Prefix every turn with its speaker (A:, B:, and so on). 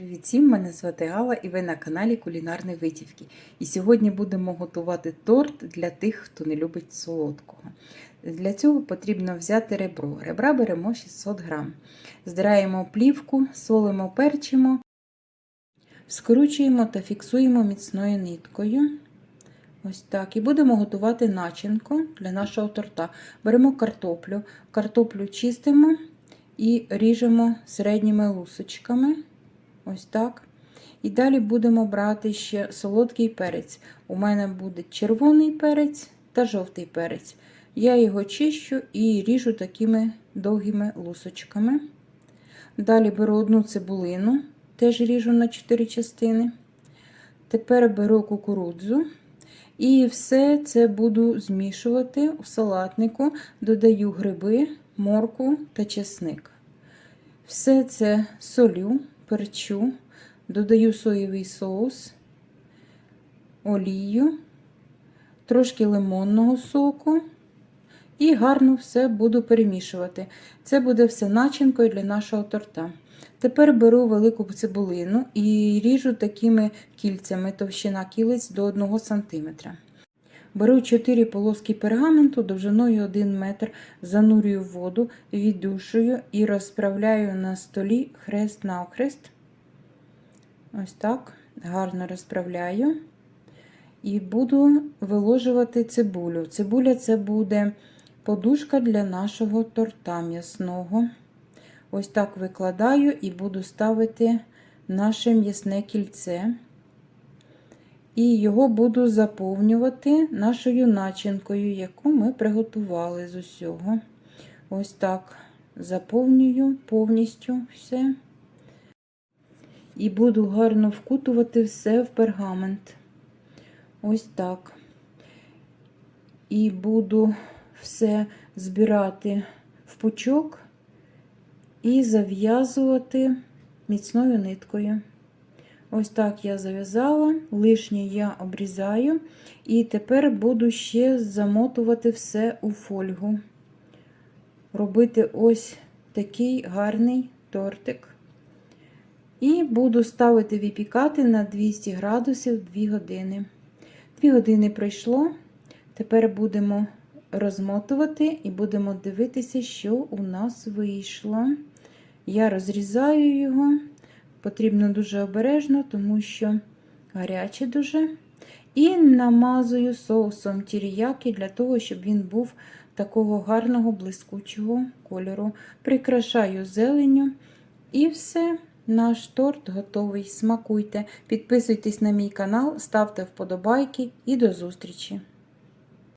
A: Привіт всім, мене звати Алла і ви на каналі Кулінарні Витівки. І сьогодні будемо готувати торт для тих, хто не любить солодкого. Для цього потрібно взяти ребро. Ребра беремо 600 грам. Здираємо плівку, солимо, перчимо, скручуємо та фіксуємо міцною ниткою. Ось так. І будемо готувати начинку для нашого торта. Беремо картоплю, картоплю чистимо і ріжемо середніми лусочками. Ось так. І далі будемо брати ще солодкий перець. У мене буде червоний перець та жовтий перець. Я його чищу і ріжу такими довгими лусочками. Далі беру одну цибулину, теж ріжу на 4 частини. Тепер беру кукурудзу. І все це буду змішувати у салатнику, додаю гриби, морку та чесник. Все це солю, перчу, додаю соєвий соус, олію, трошки лимонного соку і гарно все буду перемішувати. Це буде все начинкою для нашого торта. Тепер беру велику цибулину і ріжу такими кільцями, товщина кілець до 1 см. Беру 4 полоски пергаменту довжиною 1 метр, занурюю воду, віддушую і розправляю на столі хрест навхрест. Ось так, гарно розправляю. І буду виложувати цибулю. Цибуля це буде подушка для нашого торта м'ясного. Ось так викладаю і буду ставити наше м'ясне кільце. І його буду заповнювати нашою начинкою, яку ми приготували з усього. Ось так заповнюю повністю все. І буду гарно вкутувати все в пергамент. Ось так. І буду все збирати в пучок і зав'язувати міцною ниткою. Ось так я зав'язала, лишнє я обрізаю, і тепер буду ще замотувати все у фольгу. Робити ось такий гарний тортик. І буду ставити випікати на 200 градусів 2 години. 2 години пройшло. Тепер будемо розмотувати і будемо дивитися, що у нас вийшло. Я розрізаю його. Потрібно дуже обережно, тому що гаряче дуже. І намазую соусом тіріяки для того, щоб він був такого гарного блискучого кольору. Прикрашаю зеленю. І все, наш торт готовий. Смакуйте. Підписуйтесь на мій канал, ставте вподобайки і до зустрічі!